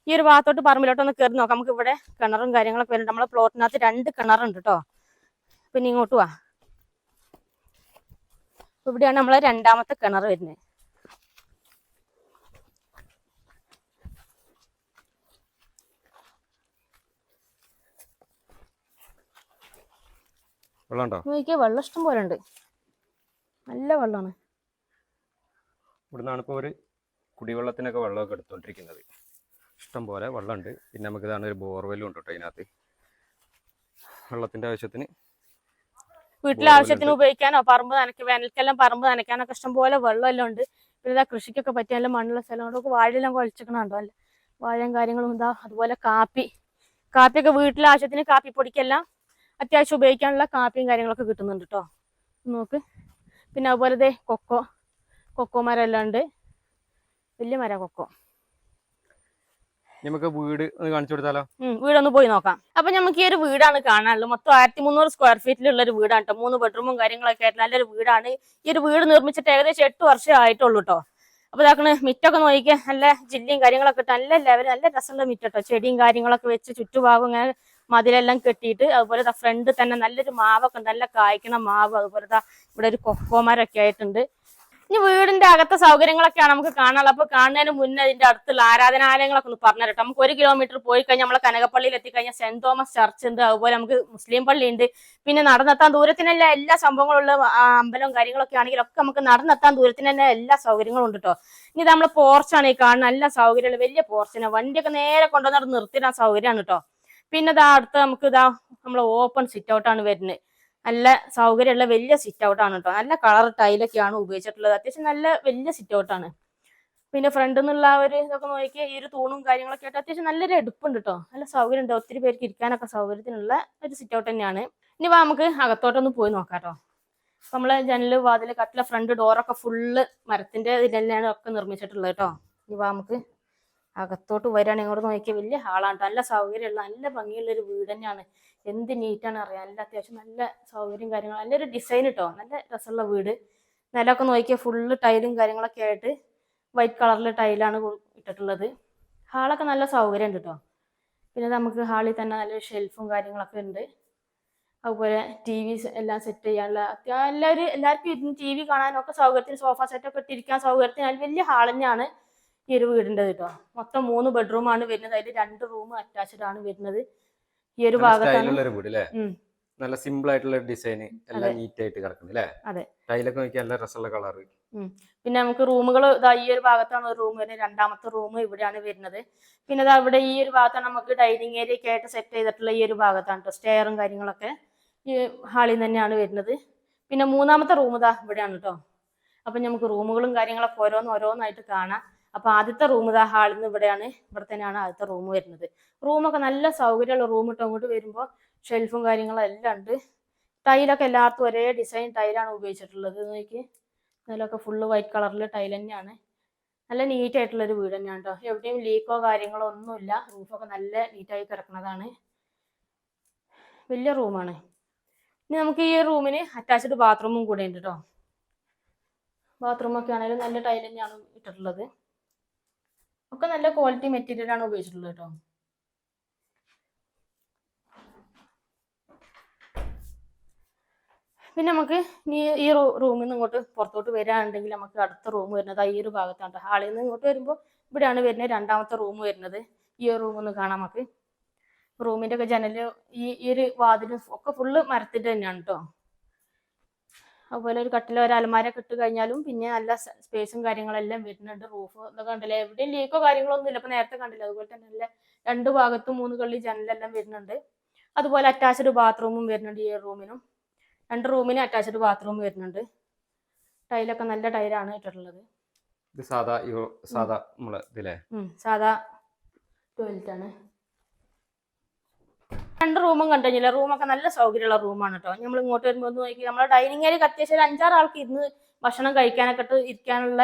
ഈ ഒരു ഭാഗത്തോട്ട് പറമ്പിലോട്ട് ഒന്ന് കയറി നോക്കാം. നമുക്ക് ഇവിടെ കിണറും കാര്യങ്ങളൊക്കെ വരുന്നുണ്ട്. നമ്മളെ പ്ലോട്ടിനകത്ത് രണ്ട് കിണറുണ്ട് കേട്ടോ പിന്നെ ഇങ്ങോട്ട് വാ. ഇവിടെയാണ് നമ്മളെ രണ്ടാമത്തെ കിണർ വരുന്നത്. വെള്ളം നോക്കിയാൽ വെള്ളം ഇഷ്ടം പോലെ ഉണ്ട്. നല്ല വെള്ളമാണ്. ഇവിടുന്നാണ് ഇപ്പോൾ ഒരു കുടിവെള്ളത്തിനൊക്കെ വെള്ളമൊക്കെ എടുത്തുകൊണ്ടിരിക്കുന്നത് ഇഷ്ടം പോലെ വെള്ളമുണ്ട്. പിന്നെ നമുക്ക് ഇതാണ് ഒരു ബോർവെല്ലും ഉണ്ട് കേട്ടോ അതിനകത്ത് വെള്ളത്തിന്റെ ആവശ്യത്തിന് വീട്ടിലെ ആവശ്യത്തിന് ഉപയോഗിക്കാനോ പറമ്പ് നനയ്ക്ക് വേനൽക്കെല്ലാം പറമ്പ് നനയ്ക്കാനൊക്കെ ഇഷ്ടം പോലെ വെള്ളമെല്ലാം ഉണ്ട്. പിന്നെ ഇതാ കൃഷിക്കൊക്കെ പറ്റിയ നല്ല മണ്ണുള്ള സ്ഥലങ്ങളൊക്കെ വാഴയെല്ലാം കുഴച്ചിക്കണുണ്ടോ അല്ലേ വാഴയും കാര്യങ്ങളും എന്താ അതുപോലെ കാപ്പി. കാപ്പിയൊക്കെ വീട്ടിലെ ആവശ്യത്തിന് കാപ്പി പൊടിക്കെല്ലാം അത്യാവശ്യം ഉപയോഗിക്കാനുള്ള കാപ്പിയും കാര്യങ്ങളൊക്കെ കിട്ടുന്നുണ്ട് കേട്ടോ നോക്ക്. പിന്നെ അതുപോലെ ദേ കൊക്കോ. കൊക്കോ മരം എല്ലാം ഉണ്ട്. വലിയ മര കൊക്കോ. നമുക്ക് വീട് ഒന്ന് കാണിച്ചു കൊടുത്താലോ? വീടൊന്ന് പോയി നോക്കാം. അപ്പൊ നമുക്ക് ഈ ഒരു വീടാണ് കാണാനുള്ളത്. മൊത്തം ആയിരത്തി മുന്നൂറ് സ്ക്വയർ ഫീറ്റിലുള്ള ഒരു വീടാണ് കേട്ടോ മൂന്ന് ബെഡ്റൂമും കാര്യങ്ങളൊക്കെ ആയിട്ട് നല്ലൊരു വീടാണ്. ഈ ഒരു വീട് നിർമ്മിച്ചിട്ട് ഏകദേശം എട്ട് വർഷം ആയിട്ടുള്ളൂ കേട്ടോ അപ്പൊ ഇതാക്കണ് മിറ്റൊക്കെ നോക്കിയാൽ നല്ല ജില്ലയും കാര്യങ്ങളൊക്കെ ഇട്ട് നല്ല ലെവൽ നല്ല രസമുള്ള മിറ്റട്ടോ ചെടിയും കാര്യങ്ങളൊക്കെ വെച്ച് ചുറ്റുഭാഗം ഇങ്ങനെ മതിലെല്ലാം കെട്ടിയിട്ട് അതുപോലെ ഫ്രണ്ട് തന്നെ നല്ലൊരു മാവൊക്കെ നല്ല കായ്ക്കണ മാവ് അതുപോലെ ദാ ഇവിടെ ഒരു കൊക്കോമാരൊക്കെ ആയിട്ടുണ്ട്. ഇനി വീടിന്റെ അകത്തെ സൗകര്യങ്ങളൊക്കെയാണ് നമുക്ക് കാണാനുള്ളത്. അപ്പൊ കാണുന്നതിന് മുന്നേ അതിന്റെ അടുത്തുള്ള ആരാധനാലയങ്ങളൊക്കെ ഒന്ന് പറഞ്ഞു തരട്ടെ. നമുക്ക് ഒരു കിലോമീറ്റർ പോയി കഴിഞ്ഞാൽ നമ്മളെ കനകപ്പള്ളിയിൽ എത്തിക്കഴിഞ്ഞാൽ സെന്റ് തോമസ് ചർച്ച് ഉണ്ട്. അതുപോലെ നമുക്ക് മുസ്ലിം പള്ളി ഉണ്ട്. പിന്നെ നടന്നെത്താൻ ദൂരത്തിനല്ല എല്ലാ സംഭവങ്ങളുള്ള അമ്പലവും കാര്യങ്ങളൊക്കെ ആണെങ്കിലും ഒക്കെ നമുക്ക് നടന്നെത്താൻ ദൂരത്തിന് തന്നെ എല്ലാ സൗകര്യങ്ങളും ഉണ്ട് കേട്ടോ ഇനി നമ്മളെ പോർച്ചാണ് ഈ കാണുന്ന. എല്ലാ സൗകര്യമുള്ള വലിയ പോർച്ചാണ് വണ്ടിയൊക്കെ നേരെ കൊണ്ടുവന്നിട്ട് നിർത്തിയിടാൻ സൗകര്യമാണ് കേട്ടോ പിന്നെ ഇതാ അടുത്ത് നമുക്ക് ഇതാ നമ്മളെ ഓപ്പൺ സിറ്റ് ഔട്ടാണ് വരുന്നത് നല്ല സൗകര്യമുള്ള വലിയ സിറ്റ് ഔട്ടാണ് കേട്ടോ നല്ല കളർ ടൈലൊക്കെയാണ് ഉപയോഗിച്ചിട്ടുള്ളത്. അത്യാവശ്യം നല്ല വലിയ സിറ്റ് ഔട്ടാണ് പിന്നെ ഫ്രണ്ടിൽ നിന്നുള്ള ഒരു ഇതൊക്കെ നോക്കി ഈ ഒരു തൂണും കാര്യങ്ങളൊക്കെ ആയിട്ട് അത്യാവശ്യം നല്ലൊരു എടുപ്പുണ്ട് കേട്ടോ നല്ല സൗകര്യം ഉണ്ട് ഒത്തിരി പേർക്ക് ഇരിക്കാനൊക്കെ സൗകര്യത്തിനുള്ള ഒരു സിറ്റ് ഔട്ട് തന്നെയാണ്. ഇനി വാ നമുക്ക് അകത്തോട്ടൊന്ന് പോയി നോക്കാം കേട്ടോ നമ്മളെ ജനൽ വാതിൽ കട്ടിലെ ഫ്രണ്ട് ഡോറൊക്കെ ഫുള്ള് മരത്തിന്റെ തന്നെയാണ് ഒക്കെ നിർമ്മിച്ചിട്ടുള്ളത് കേട്ടോ ഇനി വാ നമുക്ക് അകത്തോട്ട് വരികയാണെങ്കിൽ ഇങ്ങോട്ട് നോക്കിയാൽ വലിയ ഹാളാണ് നല്ല സൗകര്യമുള്ള നല്ല ഭംഗിയുള്ള ഒരു വീട് തന്നെയാണ്. എന്ത് നീറ്റാണ് അറിയാം. നല്ല അത്യാവശ്യം നല്ല സൗകര്യം കാര്യങ്ങളും. നല്ലൊരു ഡിസൈൻ കേട്ടോ നല്ല രസമുള്ള വീട്. നിലമൊക്കെ നോക്കിയാൽ ഫുള്ള് ടൈലും കാര്യങ്ങളൊക്കെ ആയിട്ട് വൈറ്റ് കളറിലെ ടൈലാണ് ഇട്ടിട്ടുള്ളത്. ഹാളൊക്കെ നല്ല സൗകര്യം ഉണ്ട് കേട്ടോ. പിന്നെ നമുക്ക് ഹാളിൽ തന്നെ നല്ല ഷെൽഫും കാര്യങ്ങളൊക്കെ ഉണ്ട്. അതുപോലെ ടി വി എല്ലാം സെറ്റ് ചെയ്യാനുള്ള അത്യാവശ്യം എല്ലാവരും എല്ലാവർക്കും ഇരുന്ന് ടി വി കാണാനൊക്കെ സൗകര്യത്തിന് സോഫ സെറ്റൊക്കെ ഇട്ടിരിക്കാൻ സൗകര്യത്തിന് വലിയ ഹാൾ തന്നെയാണ്. ഈ ഒരു വീടിന്റെ കേട്ടോ മൊത്തം മൂന്ന് ബെഡ്റൂമാണ് വരുന്നത്. അതിൽ രണ്ട് റൂം അറ്റാച്ച്ഡ് ആണ് വരുന്നത്. ഈ ഒരു ഭാഗത്താണ് അല്ലേ നല്ല സിമ്പിൾ ആയിട്ടുള്ള ഡിസൈൻ എല്ലാം നീറ്റ് ആയിട്ട് കിടക്കുന്നു അല്ലേ അതെ. ടൈലൊക്കെ നോക്കിയാൽ നല്ല രസമുള്ള കളർ പിന്നെ നമുക്ക് റൂമുകൾ ഇതാ ഈ ഒരു ഭാഗത്താണ് ഒരു റൂം വരുന്നത്. രണ്ടാമത്തെ റൂം ഇവിടെയാണ് വരുന്നത്. പിന്നെ ഇതാ അവിടെ ഈ ഒരു ഭാഗത്താണ് നമുക്ക് ഡൈനിങ് ഏരിയ ഒക്കെ ആയിട്ട് സെറ്റ് ചെയ്തിട്ടുള്ള ഈ ഒരു ഭാഗത്താണ് കേട്ടോ സ്റ്റെയറും കാര്യങ്ങളൊക്കെ ഈ ഹാളിൽ തന്നെയാണ് വരുന്നത്. പിന്നെ മൂന്നാമത്തെ റൂം ഇതാ ഇവിടെയാണ് കേട്ടോ അപ്പം നമുക്ക് റൂമുകളും കാര്യങ്ങളൊക്കെ ഓരോന്ന് ഓരോന്നായിട്ട് കാണാം. അപ്പൊ ആദ്യത്തെ റൂം ഇതാ ഹാളിൽ നിന്ന് ഇവിടെയാണ് ഇവിടെ തന്നെയാണ് ആദ്യത്തെ റൂം വരുന്നത്. റൂമൊക്കെ നല്ല സൗകര്യമുള്ള റൂം ഇട്ട് അങ്ങോട്ട് വരുമ്പോൾ ഷെൽഫും കാര്യങ്ങളും എല്ലാം ഉണ്ട്. ടൈലൊക്കെ എല്ലാവർക്കും ഒരേ ഡിസൈൻ ടൈലാണ് ഉപയോഗിച്ചിട്ടുള്ളത്. നോക്കി ഇതിലൊക്കെ ഫുള്ള് വൈറ്റ് കളറിൽ ടൈൽ തന്നെയാണ്. നല്ല നീറ്റ് ആയിട്ടുള്ള ഒരു വീട് തന്നെയാണ് കേട്ടോ എവിടെയും ലീക്കോ കാര്യങ്ങളോ ഒന്നുമില്ല. റൂഫൊക്കെ നല്ല നീറ്റായി കിടക്കുന്നതാണ്. വലിയ റൂമാണ് ഇനി നമുക്ക് ഈ റൂമിന് അറ്റാച്ച്ഡ് ബാത്റൂമും കൂടെ ഉണ്ട് കേട്ടോ ബാത്റൂമൊക്കെ ആണെങ്കിലും നല്ല ടൈൽ തന്നെയാണ് ഇട്ടിട്ടുള്ളത്. ഒക്കെ നല്ല ക്വാളിറ്റി മെറ്റീരിയൽ ആണ് ഉപയോഗിച്ചിട്ടുള്ളത് കേട്ടോ പിന്നെ നമുക്ക് ഈ ഈ റൂമിൽ നിന്ന് ഇങ്ങോട്ട് പുറത്തോട്ട് വരാനുണ്ടെങ്കിൽ നമുക്ക് അടുത്ത റൂം വരുന്നത് ഈ ഒരു ഭാഗത്താണ് ഹാളിൽ നിന്ന് ഇങ്ങോട്ട് വരുമ്പോൾ ഇവിടെയാണ് വരുന്നത് രണ്ടാമത്തെ റൂം വരുന്നത്. ഈ റൂം ഒന്ന് കാണാം നമുക്ക്. റൂമിന്റെ ഒക്കെ ജനൽ ഈ ഈ ഒരു വാതിലും ഒക്കെ ഫുള്ള് മരത്തിന്റെ തന്നെയാണ് കേട്ടോ അതുപോലെ ഒരു കട്ടിലെ ഒരു അലമാര ഇട്ട് കഴിഞ്ഞാലും പിന്നെ നല്ല സ്പേസും കാര്യങ്ങളെല്ലാം വരുന്നുണ്ട്. റൂഫ് എന്നൊക്കെ കണ്ടില്ലേ? എവിടെയും ലീക്കോ കാര്യങ്ങളൊന്നും ഇല്ല ഇപ്പൊ നേരത്തെ കണ്ടില്ല? അതുപോലെ തന്നെ നല്ല രണ്ട് ഭാഗത്തും മൂന്ന് കള്ളി ജനലെല്ലാം വരുന്നുണ്ട്. അതുപോലെ അറ്റാച്ച്ഡ് ബാത്റൂമും വരുന്നുണ്ട് ഈ റൂമിനും രണ്ട് റൂമിനും അറ്റാച്ച്ഡ് ബാത്റൂം വരുന്നുണ്ട്. ടൈലൊക്കെ നല്ല ടൈലാണ് ഇട്ടിട്ടുള്ളത്. സാധാ സാധാ സാധാ ടോയ്ലറ്റ് ആണ്. രണ്ട് റൂമും കണ്ടു കഴിഞ്ഞില്ല റൂമൊക്കെ നല്ല സൗകര്യമുള്ള റൂമാണ് കേട്ടോ. നമ്മൾ ഇങ്ങോട്ട് വരുമ്പോൾ ഒന്ന് നോക്കി നമ്മളെ ഡൈനിങ് ഏരിയ അത്യാവശ്യം അഞ്ചാറ് ആൾക്ക് ഇന്ന് ഭക്ഷണം കഴിക്കാനൊക്കെ ഇരിക്കാനുള്ള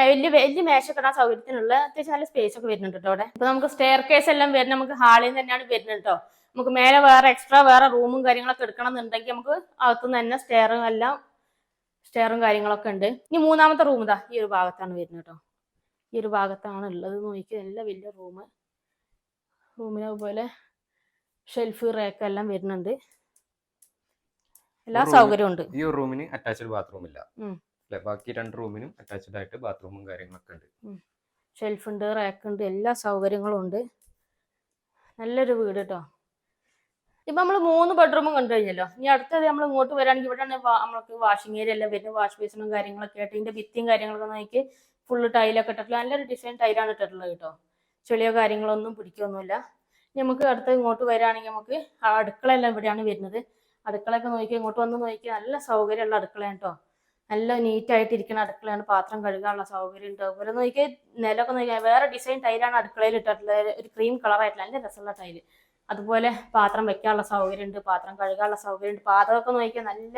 വലിയ വലിയ മേശൊക്കെ ഇടാൻ സൗകര്യത്തിനുള്ള അത്യാവശ്യം നല്ല സ്പേസ് ഒക്കെ വരുന്നുണ്ട് കേട്ടോ അവിടെ. നമുക്ക് സ്റ്റെയർ കേസ് എല്ലാം വരുന്ന നമുക്ക് ഹാളിൽ നിന്ന് തന്നെയാണ് വരുന്നത് കേട്ടോ. നമുക്ക് മേലെ വേറെ എക്സ്ട്രാ വേറെ റൂമും കാര്യങ്ങളൊക്കെ എടുക്കണം എന്നുണ്ടെങ്കിൽ നമുക്ക് അകത്തുനിന്ന് തന്നെ സ്റ്റെയറും എല്ലാം സ്റ്റെയറും കാര്യങ്ങളൊക്കെ ഉണ്ട്. ഇനി മൂന്നാമത്തെ റൂം ഇതാ. ഈ ഒരു ഭാഗത്താണ് വരുന്നത് കേട്ടോ. ഈ ഒരു ഭാഗത്താണ് ഉള്ളത്. നോക്കി നല്ല വലിയ റൂം റൂമിനെ അതുപോലെ ഷെൽഫ് റേക്ക് എല്ലാം വരുന്നുണ്ട്. എല്ലാ സൗകര്യവും ഉണ്ട് ഈ റൂമിന് അറ്റാച്ച്ഡ് ബാത്റൂം ഇല്ല. അല്ലെ? ബാക്കി രണ്ട് റൂമിനും അറ്റാച്ച്ഡ് ആയിട്ട് ബാത്റൂമും കാര്യങ്ങളൊക്കെ ഉണ്ട്. ഷെൽഫ് ഉണ്ട് റേക്ക് ഉണ്ട് എല്ലാ സൗകര്യങ്ങളും ഉണ്ട്. നല്ലൊരു വീട് കേട്ടോ ഇപ്പൊ നമ്മൾ മൂന്ന് ബെഡ്റൂമും കണ്ടു കഴിഞ്ഞല്ലോ. ഇനി അടുത്തത് നമ്മൾ ഇങ്ങോട്ട് വരാണെങ്കിൽ ഇവിടെ നമ്മൾക്ക് വാഷിംഗ് ഏരിയ എല്ലാം വരുന്നത്. വാഷ് ബേസിനും കാര്യങ്ങളൊക്കെ ആയിട്ട് ഇതിന്റെ ഭിത്തിയും കാര്യങ്ങളൊക്കെ നോക്കി ഫുള്ള് ടൈലൊക്കെ ഇട്ടിട്ടുള്ള നല്ലൊരു ഡിസൈൻ ടൈലാണ് ഇട്ടിട്ടുള്ളത് കേട്ടോ ചെളിയോ കാര്യങ്ങളൊന്നും പിടിക്കൊന്നുമില്ല നമുക്ക് അടുത്ത് ഇങ്ങോട്ട് വരികയാണെങ്കിൽ നമുക്ക് ആ അടുക്കള എല്ലാം ഇവിടെയാണ് വരുന്നത്. അടുക്കളയൊക്കെ നോക്കി ഇങ്ങോട്ട് വന്ന് നോക്കി നല്ല സൗകര്യമുള്ള അടുക്കളയാണ് കേട്ടോ. നല്ല നീറ്റായിട്ട് ഇരിക്കുന്ന അടുക്കളയാണ്. പാത്രം കഴുകാനുള്ള സൗകര്യം ഉണ്ട്. അതുപോലെ നോക്കി നിലമൊക്കെ നോക്കിയാൽ വേറെ ഡിസൈൻ ടൈലാണ് അടുക്കളയിൽ ഇട്ടിട്ടുള്ളത് ഒരു ക്രീം കളറായിട്ടുള്ള നല്ല രസമുള്ള ടൈൽ അതുപോലെ പാത്രം വെക്കാനുള്ള സൗകര്യം ഉണ്ട്. പാത്രം കഴുകാനുള്ള സൗകര്യം ഉണ്ട്. പാത്രമൊക്കെ നോക്കിയാൽ നല്ല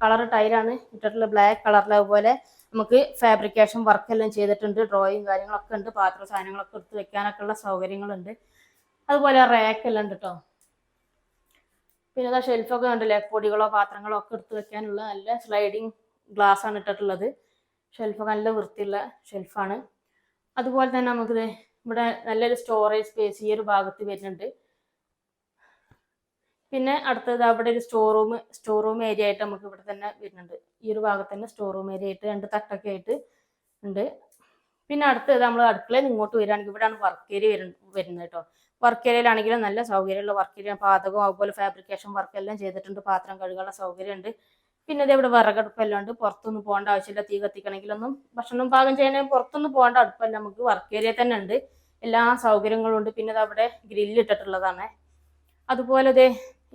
കളർ ടൈലാണ് ഇട്ടിട്ടുള്ളത് ബ്ലാക്ക് കളറിൽ അതുപോലെ നമുക്ക് ഫാബ്രിക്കേഷൻ വർക്ക് എല്ലാം ചെയ്തിട്ടുണ്ട്. ഡ്രോയിങ് കാര്യങ്ങളൊക്കെ ഉണ്ട്. പാത്ര സാധനങ്ങളൊക്കെ എടുത്ത് വെക്കാനൊക്കെ ഉള്ള സൗകര്യങ്ങളുണ്ട്. അതുപോലെ റാക്ക് എല്ലാം ഉണ്ട് കേട്ടോ പിന്നെ അതാ ഷെൽഫൊക്കെ ഉണ്ടല്ലേ പൊടികളോ പാത്രങ്ങളോ ഒക്കെ എടുത്ത് വെക്കാനുള്ള നല്ല സ്ലൈഡിങ് ഗ്ലാസ് ആണ് ഇട്ടിട്ടുള്ളത്. ഷെൽഫൊക്കെ നല്ല വൃത്തിയുള്ള ഷെൽഫാണ്. അതുപോലെ തന്നെ നമുക്കിത് ഇവിടെ നല്ലൊരു സ്റ്റോറേജ് സ്പേസ് ഈ ഒരു ഭാഗത്ത് വരുന്നുണ്ട്. പിന്നെ അടുത്തത് അവിടെ ഒരു store room store room area ആയിട്ട് നമുക്ക് ഇവിടെ തന്നെ വരുന്നുണ്ട്. ഈ ഒരു ഭാഗത്ത് തന്നെ സ്റ്റോർ റൂം ഏരിയ ആയിട്ട് രണ്ട് തട്ടൊക്കെ ആയിട്ട് ഉണ്ട്. പിന്നെ അടുത്തത് നമ്മൾ അടുക്കളയിൽ ഇങ്ങോട്ട് വരികയാണെങ്കിൽ ഇവിടെയാണ് വർക്ക് ഏരിയ വരുന്നത് കേട്ടോ വർക്ക് ഏരിയയിലാണെങ്കിലും നല്ല സൗകര്യമുള്ള വർക്ക് ഏരിയ പാചകവും അതുപോലെ ഫാബ്രിക്കേഷൻ വർക്ക് എല്ലാം ചെയ്തിട്ടുണ്ട്. പാത്രം കഴുകാനുള്ള സൗകര്യമുണ്ട്. പിന്നെ ഇത് ഇവിടെ വിറകടുപ്പെല്ലാം ഉണ്ട്. പുറത്തൊന്നും പോകേണ്ട ആവശ്യമില്ല. തീ കത്തിക്കണമെങ്കിലൊന്നും ഭക്ഷണം പാകം ചെയ്യണമെങ്കിൽ പുറത്തൊന്നും പോകേണ്ട അടുപ്പല്ല. നമുക്ക് വർക്ക് ഏരിയ തന്നെ ഉണ്ട്. എല്ലാ സൗകര്യങ്ങളും ഉണ്ട്. പിന്നെ ഇത് അവിടെ ഗ്രില്ല് ഇട്ടിട്ടുള്ളതാണ്. അതുപോലെ ദേ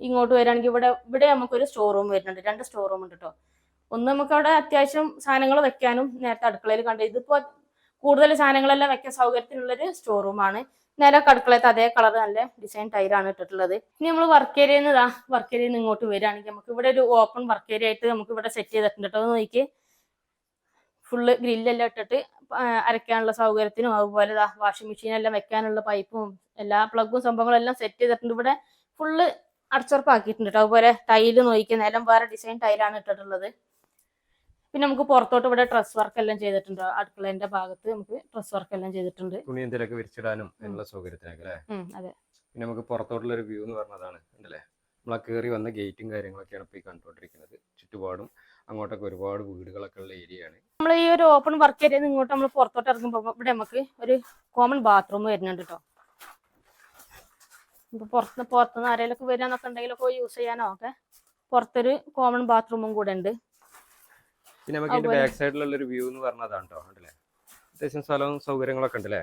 ഇങ്ങോട്ട് വരികയാണെങ്കിൽ ഇവിടെ ഇവിടെ നമുക്കൊരു സ്റ്റോർ റൂം വരുന്നുണ്ട്. രണ്ട് സ്റ്റോർ റൂം ഉണ്ട് കേട്ടോ ഒന്ന് നമുക്ക് അവിടെ അത്യാവശ്യം സാധനങ്ങൾ വെക്കാനും നേരത്തെ അടുക്കളയിൽ കണ്ട്. ഇതിപ്പോ കൂടുതൽ സാധനങ്ങളെല്ലാം വെക്കാൻ സൗകര്യത്തിനുള്ളൊരു സ്റ്റോർ റൂമാണ് നേരെ കടുക്കളത്ത് അതേ കളർ നല്ല ഡിസൈൻ ടൈലാണ് ഇട്ടിട്ടുള്ളത്. ഇനി നമ്മൾ വർക്ക് ഏരിയയിൽ നിന്ന് വർക്ക് ഏരിയ ഇങ്ങോട്ട് വരികയാണെങ്കിൽ നമുക്ക് ഇവിടെ ഒരു ഓപ്പൺ വർക്ക് ഏരിയ ആയിട്ട് നമുക്ക് ഇവിടെ സെറ്റ് ചെയ്തിട്ടുണ്ട് കേട്ടോ നോക്കി ഫുള്ള് ഗ്രില്ലെല്ലാം ഇട്ടിട്ട് അരയ്ക്കാനുള്ള സൗകര്യത്തിനും അതുപോലെ വാഷിംഗ് മെഷീനെല്ലാം വെക്കാനുള്ള പൈപ്പും എല്ലാ പ്ലഗും സംഭവങ്ങളും എല്ലാം സെറ്റ് ചെയ്തിട്ടുണ്ട്. ഇവിടെ ഫുള്ള് അടച്ചുറപ്പാക്കിയിട്ടുണ്ട് കേട്ടോ അതുപോലെ ടൈൽ നോക്കി നേരം വേറെ ഡിസൈൻ ടൈലാണ് ഇട്ടിട്ടുള്ളത്. പിന്നെ നമുക്ക് പുറത്തോട്ട് ഇവിടെ ഡ്രസ് വർക്ക് എല്ലാം ചെയ്തിട്ടുണ്ട്. അടുക്കളേന്റെ ഭാഗത്ത് നമുക്ക് ഡ്രസ് വർക്ക് എല്ലാം ചെയ്തിട്ടുണ്ട്. തുണി എന്തെങ്കിലുമൊക്കെ വിരിച്ചിടാനും അതിനുള്ള സൗകര്യത്തിനൊക്കെ അല്ലേ? അതെ. പിന്നെ നമുക്ക് പുറത്തോട്ടുള്ള ഒരു വ്യൂ എന്ന് പറഞ്ഞതാണ് ഉണ്ടല്ലേ? നമ്മളെ കയറി വന്ന ഗേറ്റും കാര്യങ്ങളൊക്കെയാണ് ഇപ്പോൾ ഈ കണ്ടുകൊണ്ടിരിക്കുന്നത്. ചുറ്റുപാടും അങ്ങോട്ടൊക്കെ ഒരുപാട് വീടുകളൊക്കെ ഉള്ള ഏരിയയാണ് നമ്മൾ ഈ ഒരു ഓപ്പൺ വർക്ക് ഏരിയ ഇങ്ങോട്ട് നമ്മൾ പുറത്തോട്ട് ഇറങ്ങുമ്പോൾ ഇവിടെ നമുക്ക് ഒരു കോമൺ ബാത്റൂം വരുന്നുണ്ട് കേട്ടോ ഇപ്പൊ പുറത്ത് പുറത്തുനിന്ന് ആരെങ്കിലും വരാന്നൊക്കെ ഉണ്ടെങ്കിലൊക്കെ യൂസ് ചെയ്യാനോ ഒക്കെ പുറത്തൊരു കോമൺ ബാത്റൂമും കൂടെ ഉണ്ട്. പിന്നെ നമുക്ക് ഇതിന്റെ ബാക്ക് സൈഡിലുള്ള ഒരു വ്യൂ എന്ന് പറഞ്ഞതാണ് കേട്ടോ ഉണ്ടല്ലേ അത്യാവശ്യം സ്ഥലവും സൗകര്യങ്ങളൊക്കെ ഉണ്ടല്ലേ?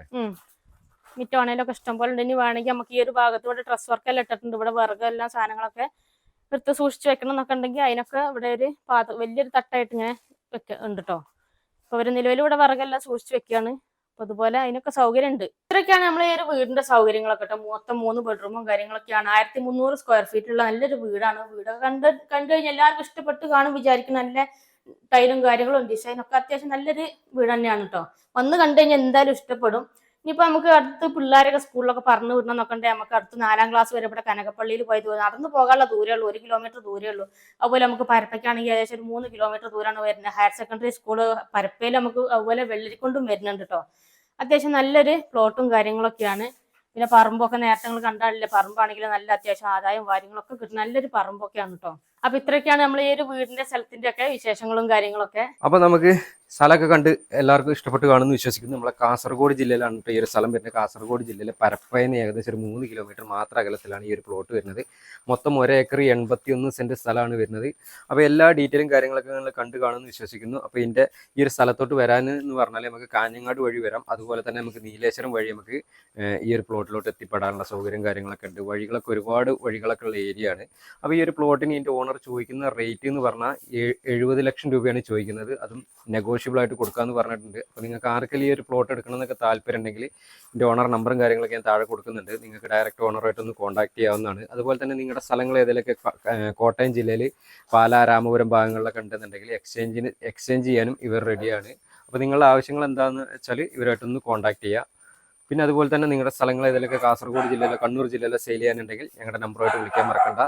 മിറ്റോണയിലൊക്കെ ഇഷ്ടം പോലെ ഉണ്ട്. ഇനി വേണമെങ്കിൽ നമുക്ക് ഈ ഒരു ഭാഗത്ത് ഇവിടെ ഡ്രസ് വർക്ക് എല്ലാം ഇട്ടിട്ടുണ്ട്. ഇവിടെ വിറകെല്ലാം സാധനങ്ങളൊക്കെ വൃത്തി സൂക്ഷിച്ച് വെക്കണം എന്നൊക്കെ ഉണ്ടെങ്കിൽ അതിനൊക്കെ ഇവിടെ ഒരു പാത്ര വലിയൊരു തട്ടായിട്ട് ഇങ്ങനെ വെക്ക ഉണ്ട് കേട്ടോ അപ്പൊ അവർ നിലവിൽ ഇവിടെ വിറകെല്ലാം സൂക്ഷിച്ച് വെക്കുകയാണ്. അപ്പൊ അതുപോലെ അതിനൊക്കെ സൗകര്യം ഉണ്ട്. ഇത്രയൊക്കെയാണ് നമ്മൾ ഈ ഒരു വീടിന്റെ സൗകര്യങ്ങളൊക്കെ കേട്ടോ. മൊത്തം മൂന്ന് ബെഡ്റൂമും കാര്യങ്ങളൊക്കെയാണ്. ആയിരത്തി മുന്നൂറ് സ്ക്വയർ ഫീറ്റ് ഉള്ള നല്ലൊരു വീടാണ്. വീടൊക്കെ കണ്ട് കണ്ടു കഴിഞ്ഞാൽ എല്ലാവർക്കും ഇഷ്ടപ്പെട്ട് കാണും വിചാരിക്കും. നല്ല ടൈലും കാര്യങ്ങളും ഡിസൈനും ഒക്കെ അത്യാവശ്യം നല്ലൊരു വീട് തന്നെയാണ് കേട്ടോ വന്ന് കണ്ടു കഴിഞ്ഞാൽ എന്തായാലും ഇഷ്ടപ്പെടും. ഇനിയിപ്പോൾ നമുക്ക് അടുത്ത് പിള്ളേരൊക്കെ സ്കൂളിലൊക്കെ പറഞ്ഞു വിടണമെന്നൊക്കെ നോക്കണ്ടേ നമുക്ക് അടുത്ത് നാലാം ക്ലാസ് വരെ ഇവിടെ കനകപ്പള്ളിയിൽ പോയി നടന്നു പോകാനുള്ള ദൂരമേ ഉള്ളൂ. ഒരു കിലോമീറ്റർ ദൂരമേ ഉള്ളൂ. അതുപോലെ നമുക്ക് പരപ്പയ്ക്കാണെങ്കിൽ ഏകദേശം ഒരു മൂന്ന് കിലോമീറ്റർ ദൂരമാണ് വരുന്നത്. ഹയർ സെക്കൻഡറി സ്കൂൾ പരപ്പയിൽ നമുക്ക് അതുപോലെ വെള്ളരിക്കൊണ്ടും വരുന്നുണ്ട് കേട്ടോ അത്യാവശ്യം നല്ലൊരു പ്ലോട്ടും കാര്യങ്ങളൊക്കെയാണ്. പിന്നെ പറമ്പൊക്കെ നേരത്തെ നിങ്ങൾ കണ്ടാലില്ലേ പറമ്പാണെങ്കിൽ നല്ല അത്യാവശ്യം ആദായം കാര്യങ്ങളൊക്കെ കിട്ടും നല്ലൊരു പറമ്പൊക്കെയാണ് കേട്ടോ അപ്പൊ ഇത്രയൊക്കെയാണ് നമ്മൾ ഈ ഒരു വീടിന്റെ സ്ഥലത്തിന്റെ ഒക്കെ വിശേഷങ്ങളും കാര്യങ്ങളൊക്കെ. അപ്പൊ നമുക്ക് സ്ഥലമൊക്കെ കണ്ട് എല്ലാവർക്കും ഇഷ്ടപ്പെട്ട് കാണുമെന്ന് വിശ്വസിക്കുന്നു. നമ്മളെ കാസർഗോഡ് ജില്ലയിലാണ് ഈ ഒരു സ്ഥലം വരുന്നത്. കാസർഗോഡ് ജില്ലയിലെ പരപ്പയെന്ന് ഏകദേശം ഒരു മൂന്ന് കിലോമീറ്റർ മാത്രം അകലത്തിലാണ് ഈ ഒരു പ്ലോട്ട് വരുന്നത്. മൊത്തം ഒരേക്കർ എൺപത്തി ഒന്ന് സെന്റ് സ്ഥലമാണ് വരുന്നത്. അപ്പോൾ എല്ലാ ഡീറ്റെയിലും കാര്യങ്ങളൊക്കെ നിങ്ങൾ കണ്ട് കാണുമെന്ന് വിശ്വസിക്കുന്നു. അപ്പോൾ ഇതിന്റെ ഈ ഒരു സ്ഥലത്തോട്ട് വരാൻ എന്ന് പറഞ്ഞാൽ നമുക്ക് കാഞ്ഞങ്ങാട് വഴി വരാം. അതുപോലെ തന്നെ നമുക്ക് നീലേശ്വരം വഴി നമുക്ക് ഈ ഒരു പ്ലോട്ടിലോട്ട് എത്തിപ്പെടാനുള്ള സൗകര്യം കാര്യങ്ങളൊക്കെ ഉണ്ട്. വഴികളൊക്കെ ഒരുപാട് വഴികളൊക്കെ ഉള്ള ഏരിയ ആണ്. അപ്പോൾ ഈ ഒരു പ്ലോട്ടിന് ഇതിന്റെ ഓണർ ചോദിക്കുന്ന റേറ്റ് എന്ന് പറഞ്ഞാൽ എഴുപത് ലക്ഷം രൂപയാണ് ചോദിക്കുന്നത്. അതും നെഗോഷ്യബിൾ ആയിട്ട് കൊടുക്കാമെന്ന് പറഞ്ഞിട്ടുണ്ട്. അപ്പോൾ നിങ്ങൾക്ക് ആർക്കെങ്കിലും ഈ ഒരു പ്ലോട്ട് എടുക്കണമെന്നൊക്കെ താല്പര്യം ഉണ്ടെങ്കിൽ എന്റെ ഓണർ നമ്പറും കാര്യങ്ങളൊക്കെ ഞാൻ താഴെ കൊടുക്കുന്നുണ്ട്. നിങ്ങൾക്ക് ഡയറക്റ്റ് ഓണറായിട്ട് ഒന്ന് കോൺടാക്ട് ചെയ്യാവുന്നതാണ്. അതുപോലെ തന്നെ നിങ്ങളുടെ സ്ഥലങ്ങൾ ഏതെങ്കിലുമൊക്കെ കോട്ടയം ജില്ലയിൽ പാലാ രാമപുരം ഭാഗങ്ങളിലൊക്കെ ഉണ്ടെന്നുണ്ടെങ്കിൽ എക്സ്ചേഞ്ചിന് എക്സ്ചേഞ്ച് ചെയ്യാനും ഇവർ റെഡിയാണ് അപ്പോൾ നിങ്ങളുടെ ആവശ്യങ്ങൾ എന്താണെന്ന് വെച്ചാൽ ഇവരായിട്ടൊന്ന് കോൺടാക്ട് ചെയ്യുക പിന്നെ അതുപോലെ തന്നെ നിങ്ങളുടെ സ്ഥലങ്ങൾ ഏതെങ്കിലുമൊക്കെ കാസർഗോഡ് ജില്ലയിലോ കണ്ണൂർ ജില്ലയിലോ സെയിൽ ചെയ്യാനുണ്ടെങ്കിൽ ഞങ്ങളുടെ നമ്പറുമായിട്ട് വിളിക്കാൻ മറക്കണ്ട.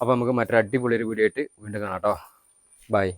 അപ്പോൾ നമുക്ക് മറ്റൊരു അടിപൊളി ഒരു വീഡിയോ ആയിട്ട് വീണ്ടും കാണാം കേട്ടോ ബൈ